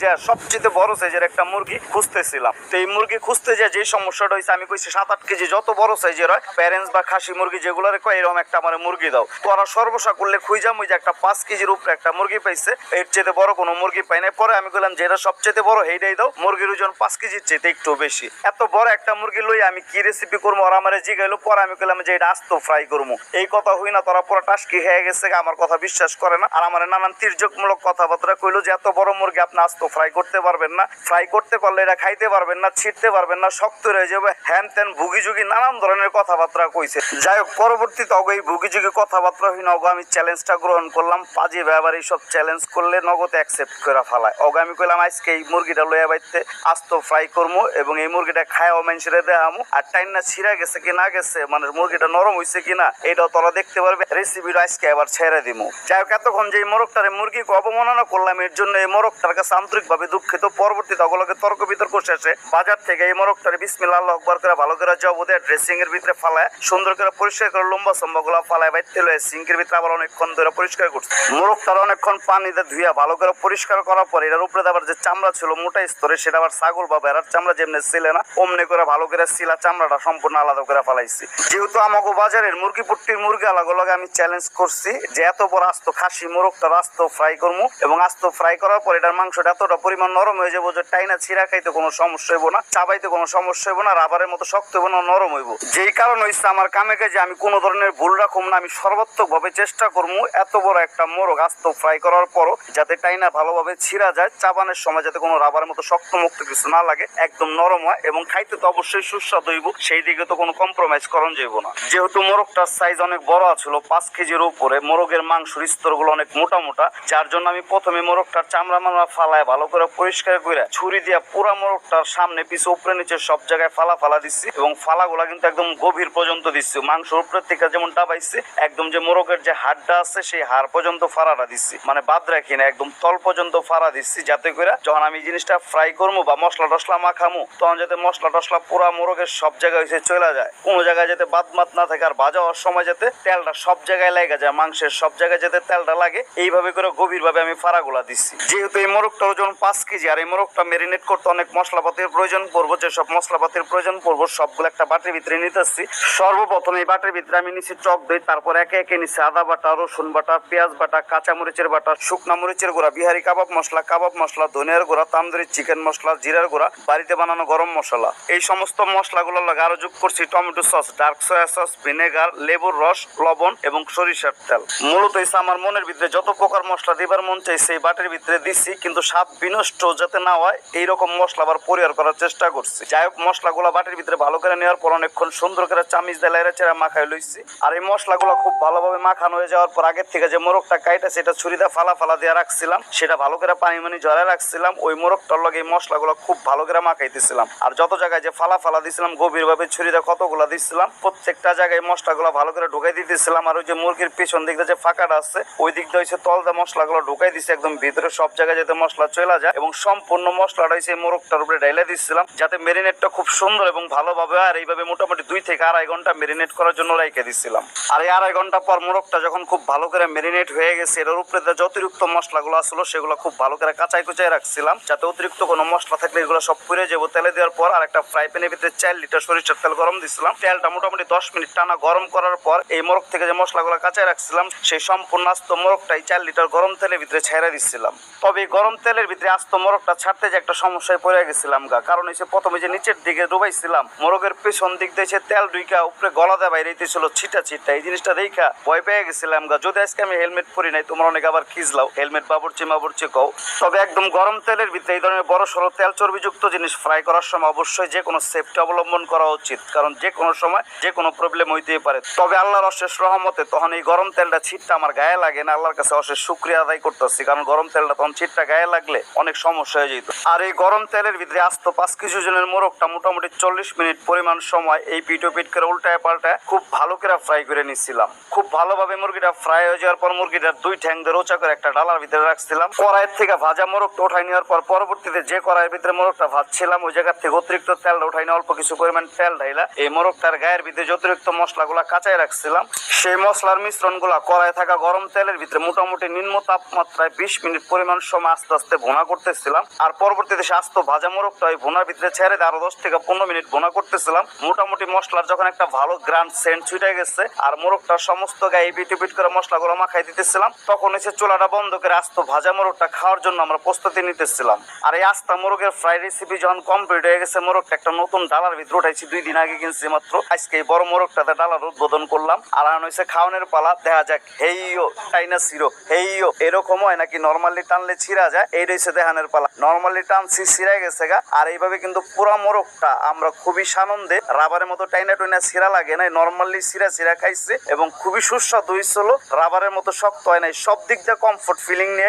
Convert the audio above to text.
যে সবচেয়ে বড় সাইজের একটা মুরগি খুঁজতেছিলাম। তো এই মুরগি খুঁজতে যে যে সমস্যাটা হয়েছে আমি কইছি সাত, আট কেজি যত বড় সাইজের হয় প্যারেন্টস বা খাসি মুরগি যেগুলো কয়, এরকম একটা আমার মুরগি দাও। তো ওরা সর্বসা করলে খুঁজাম ওই যে একটা পাঁচ কেজির উপরে একটা মুরগি পাইছে। এর চেয়ে বড় কোনো মুরগি পাই নাই। পরে আমি বললাম যে এটা সবচেয়ে বড় এইটাই দাও। মুরগির ওজন পাঁচ কেজির চেয়ে একটু বেশি। এত বড় একটা মুরগি লই আমি কি রেসিপি করব? ওরা আমার জিগাইলো। পরে আমি বললাম যে এটা আস্ত ফ্রাই করব। এই কথা হই না, তোরা পুরো টাস্কি হয়ে গেছে। আমার কথা বিশ্বাস করে না। আর আমার নানান তির্যকমূলক কথাবার্তা কইলো যে, এত বড় মুরগি, আপনি আস্ত ফ্রাই করতে পারবেন না। ফ্রাই করতে পারলে এটা খাইতে পারবেন না ছিটতে পারবেন না, শক্ত রয়ে যাবে। হ্যান ত্যান ভুগি যুগি নানান ধরনের কথাবার্তা কইছে। যাই হোক পরবর্তীতে অগ এই ভুগি যুগি কথাবার্তা হই না অগো, আমি চ্যালেঞ্জটা গ্রহণ করলাম। পাজি ব্যাপার এইসব চ্যালেঞ্জ করলে নগদ অ্যাকসেপ্ট করে ফেলায়। অগো, আমি কইলাম, আজকে এই মুরগিটা লইয়া বাইতে আস্ত ফ্রাই করব এবং এই মুরগিটা খায়াও মানুষের দেখামু। আর টাইম না ছিঁড়া গেছে কি না গেছে মানে মুরগিটা নরম হইছে কিনা এটাও তোরা দেখতে পারবে। রেসিপিটা আজকে আবার ছেড়ে দিমু। যাই হোক, এতক্ষণ যে এই মোরগটারে মুরগিকে অবমাননা করলাম, এর জন্য এই মোরগটার কাছে আন্তরিকভাবে দুঃখিত। পরবর্তীতে অগলকে তর্ক বিতর্ক শেষে বাজার থেকে এই মোরগটারে বিসমিল্লাহ আল্লাহ আকবার করে ভালো করে জব ওদের ড্রেসিং এর ভিতরে ফালায়, সুন্দর করে পরিষ্কার করে লম্বা সম্বা গুলা ফালায় বাইতে লয়ে সিঙ্কের ভিতরে আবার অনেকক্ষণ ধরে পরিষ্কার করছে। মোরগটার অনেকক্ষণ পানিতে ধুইয়া ভালো করে পরিষ্কার করার পর এটার উপরে আবার যে চামড়া ছিল মোটা স্তরে, সেটা আবার ছাগল বা বেড়ার চামড়া যেমনি ছিল না, অমনি করে ভালো করে সিলা চামড়াটা সম্পূর্ণ আলাদা করে ফেলাইছি। যেহেতু আমাকে বাজারের মুরগি পুট্টির মুরগি আলাদা আলাদা আমি চ্যালেঞ্জ করছি যে এত বড় আস্ত খাসি মোরগটা আস্ত ফ্রাই করব এবং আস্ত ফ্রাই করার পর এটার মাংসটা এতটা পরিমাণ নরম হয়ে যাব যে টাইনা ছিঁড়া খাইতে কোনো সমস্যা হইব না চাবাইতে কোনো সমস্যা হইব না রাবারের মতো শক্ত হইব না, নরম হইব। যেই কারণ হইছে আমার কামে কাজে আমি কোনো ধরনের ভুল রাখুম না, আমি সর্বাত্মক ভাবে চেষ্টা করব এত বড় একটা মোরগ আস্ত ফ্রাই করার পরও যাতে টাইনা ভালোভাবে ছিঁড়া যায় চাবানের সময় যাতে কোনো রাবারের মতো শক্ত মুক্ত কিছু না লাগে, একদম নরম হয় এবং খাইতে তো অবশ্যই সুস্বাদু হইব, সেই দিকে তো কোনো কম্প্রোমাইজ করণ যাইব না। যেহেতু মোরগটার সাইজ অনেক বড় ছিল পাঁচ কেজির উপরে, মোরগের মাংসের স্তরগুলো অনেক মোটা মোটা, যার জন্য আমি প্রথমে মোরগটার চামড়া মামড়া ফালায় ভালো করে পরিষ্কার করে ছুরি দিয়া পুরা মোরগটার সামনে, পিছু, উপরে, নিচে সব জায়গায় ফালা ফালা দিচ্ছি এবং ফালাগুলা কিন্তু একদম গভীর পর্যন্ত দিচ্ছি মাংস উপরের থেকে যেমন ডাবাইছে, একদম যে মোরগের যে হাড়টা আছে, সেই হাড় পর্যন্ত ফাড়াটা দিচ্ছি মানে বাদ রাখি না, একদম তল পর্যন্ত ফাড়া দিচ্ছি যাতে করে যখন আমি জিনিসটা ফ্রাই করব বা মশলা টসলা মাখামু, তখন যাতে মশলা টসলা পুরা মোরগের সব জায়গায় এসে চলে যায়। কোনো জায়গায় যাতে বাদ মাত না থাকে আর ভাজা হওয়ার সময় যাতে তেলটা সব জায়গায় লেগে যায়, মাংসের সব জায়গায় যাতে তেলটা লাগে, এইভাবে করে গভীর ভাবে আমি ফাড়াগুলা দিচ্ছি যেহেতু এই মোরগটার ওজন পাঁচ কেজি। আর এই মোরগটা মেরিনেট করতে অনেক মশলাপাতির প্রয়োজন। পড়ব যেসব মশলাপাতির প্রয়োজন পড়ব সবগুলো একটা বাটির ভিতরে নিতেছি। সর্বপ্রথম এই বাটির ভিতরে আমি নিচ্ছি টক দই, তারপর একে একে নিচ্ছি আদা বাটা, রসুন বাটা, পেঁয়াজ বাটা কাঁচা মরিচের বাটা, শুকনা মরিচের গুঁড়া, বিহারি কাবাব মশলা কাবাব মশলা, ধনিয়ার গুঁড়া, তান্দুরি চিকেন মশলা, জিরার গুঁড়া, বাড়িতে বানানো গরম মশলা। এই সমস্ত মশলাগুলোর লাগে আরও যোগ করছি tomato sauce, dark soya sauce, vinegar, লেবুর রস, লবণ এবং সরিষার তেল। মূলত আমার মনের ভিতরে যত প্রকার মশলা দিবার মন চাইছে এই বাটির ভিতরে দিচ্ছি কিন্তু স্বাদ বিনষ্ট যাতে না হয়, এইরকম মশলা আবার পরিহার করার চেষ্টা করছি। যাই হোক, মশলাগুলো বাটির ভিতরে ভালো করে নেওয়ার পর অনেকক্ষণ সুন্দর করে চামিচ দিয়ে চেরা মাখাই লইছি। আর এই মশলাগুলো খুব ভালোভাবে মাখানো হয়ে যাওয়ার পর আগের থেকে যে মোরগটা কাইটা সেটা ছুরিদা ফালা ফালা দিয়ে রাখছিলাম। সেটা ভালো করে পানি মানি জলে রাখছিলাম। ওই মোরগটার লগে এই মশলাগুলো খুব ভালো করে মাখাইতেছিলাম। আর যত জায়গায় যে ফালা ফালা দিছিলাম গভীর ভাবে ছুরিদা কতগুলো দিছিলাম, প্রত্যেকটা জায়গায় মশলাগুলো ভালো করে ঢুকাই দিতেছিলাম। আর ওই যে মুরগির পিছন দিকটা যে ফাঁকাটা আছে, ওই দিকটা হচ্ছে তলদা মশলাগুলো ঢুকাই দিছে একদম ভিতরে। সব জায়গায় যাতে মশলা চলে যায় এবং সম্পূর্ণ মশলাটা এই মোরগটার উপরে ডাইলে দিচ্ছিলাম যাতে মেরিনেটটা খুব সুন্দর এবং ভালোভাবে আর এইভাবে মোটামুটি দুই থেকে আড়াই ঘণ্টা মেরিনেট করার জন্য রেখে দিচ্ছিলাম আর এই আড়াই ঘণ্টা পর মোরগটা যখন খুব ভালো করে মেরিনেট হয়ে গেছে, এটার উপরে যে অতিরিক্ত মশলাগুলো আসলো, সেগুলো খুব ভালো করে কাঁচাই কুচাই রাখছিলাম, যাতে অতিরিক্ত কোনো মশলা থাকলে এগুলো সব পুড়ে যাব। তেলে দেওয়ার পর আর একটা ফ্রাই প্যানের ভিতরে চার লিটার সরিষার তেল গরম দিছিলাম। তেলটা মোটামুটি দশ মিনিট টানা গরম করার পর এই মোরগ থেকে যে মশলাগুলো কাঁচাই রাখছিলাম, সেই সম্পূর্ণ আস্ত মোরগটাই চার লিটার গরম তেলের ভিতরে ছেড়ে দিচ্ছিলাম তবে গরম তেলের ভিতরে আস্ত মোরগটা ছাড়তে যে একটা সমস্যায় পড়ে গেছিলাম গা। কারণ হচ্ছে প্রথমে যে নিচের দিকে ডুবাইছিলাম, মোরগের পেছন দিক দিয়ে তেল ডুইকা উপরে গলা দেয় বাইরে ছিল ছিটা ছিটা এই জিনিসটা দেখা ভয় পেয়ে গেছিলাম গা। যদি আজকে আমি হেলমেট পরি নাই, তোমরা অনেক আবার খিজলাও হেলমেট বাবুরচি মাবুরচি কও। তবে একদম গরম তেলের ভিতরে এই ধরনের বড় সড়ো তেল চর্বিযুক্ত জিনিস ফ্রাই করার সময় অবশ্যই যে কোনো সেফটি অবলম্বন করা উচিত। কারণ যে কোনো সময় যে কোনো প্রবলেম হইতেই পারে। তবে আল্লাহর অশেষ রহমতে তখন এই গরম তেলটা ছিটটা আমার গায়ে লাগে না। আল্লাহর কাছে অশেষ শুক্রিয়া আদায় করতেছি। কারণ গরম তেলটা তখন ছিটটা গায়ে লাগলে অনেক সমস্যা হয়ে যেত। আর এই গরম তেলের ভিতরে আস্ত পাঁচ কিছু জনের মোরগটা মোটামুটি চল্লিশ মিনিট পরিমাণ সময় এই পিটো পিট করে উল্টায় পাল্টায় খুব ভালো করে ফ্রাই করে নিচ্ছিলাম। খুব ভালোভাবে মুরগিটা ফ্রাই হয়ে যাওয়ার পর মুরগিটার দুই ঠ্যাং দিয়ে রোচা করে একটা ডালার ভিতরে রাখছিলাম। কড়াইয়ের থেকে ভাজা মোরগটা উঠাই নেওয়ার পর পরবর্তীতে যে কড়াইয়ের ভিতরে মোরগটা ভাজছিলাম, ওই জায়গার থেকে অতিরিক্ত তেলটা উঠাই নিয়ে অল্প কিছু পরিমাণ তেল ঢাইলা এই মোরগটার গায়ের ভিতরে যে অতিরিক্ত মশলাগুলা কাঁচাই রাখছিলাম, সেই মশলার মিশ্রণগুলা কড়াই থাকা গরম তেলের ভিতরে মোটামুটি নিম্ন তাপমাত্রায় বিশ মিনিট পরিমাণ সময় আস্তে আস্তে ভুনা করতেছিলাম। আর পরবর্তীতে সে আস্ত ভাজা মোরগটা ওই ভুনার ভিতরে ছেড়ে দিয়ে আরও দশ থেকে পনেরো মিনিট ভুনা করতেছিলাম। মোটামুটি মশলার যখন একটা ভালো গ্রান্ড সেন্ট ছুটে গেছে আর মোরগটা সমস্ত গায়ে বিটি বিট করে মশলাগুলো মাখাই দিতেছিলাম, তখন এসে চুলাটা বন্ধ করে আস্ত ভাজা মোরগটা খাওয়ার জন্য আমরা প্রস্তুতি নিতেছিলাম। আর এই আস্তা মোরগের ফ্রাই রেসিপি যখন কমপ্লিট হয়ে গেছে, মোরগটা একটা নতুন ডালার ভিতরে উঠাইছি, দুই দিন আগে কিনছি মাত্র। আজকে এই বড় মোরগটাতে ডালার উদ্বোধন করলাম। আর আন হয়েছে খাওয়ানোর পালা, দেখা যাক, হেইও টাইনা সিরো হেইও, এরকম হয় নাকি? নর্মালি টানলে ছিঁড়া যায়, এই রয়েছে দেহানের পালা। নর্মালি টানছি ছিঁড়া গেছে গা। আর এইভাবে কিন্তু পুরা মোরগটা আমরা খুবই সানন্দে রাবারের মতো টাইনা টুইনা ছিঁড়া লাগে নাই। নর্মালি ছিঁড়া ছিঁড়া খাইছে এবং খুবই সুস্বাদু হয়েছিল রাবারের মতো শক্ত হয় নাই। সব দিক দিয়ে কমফোর্ট ফিলিং নিয়ে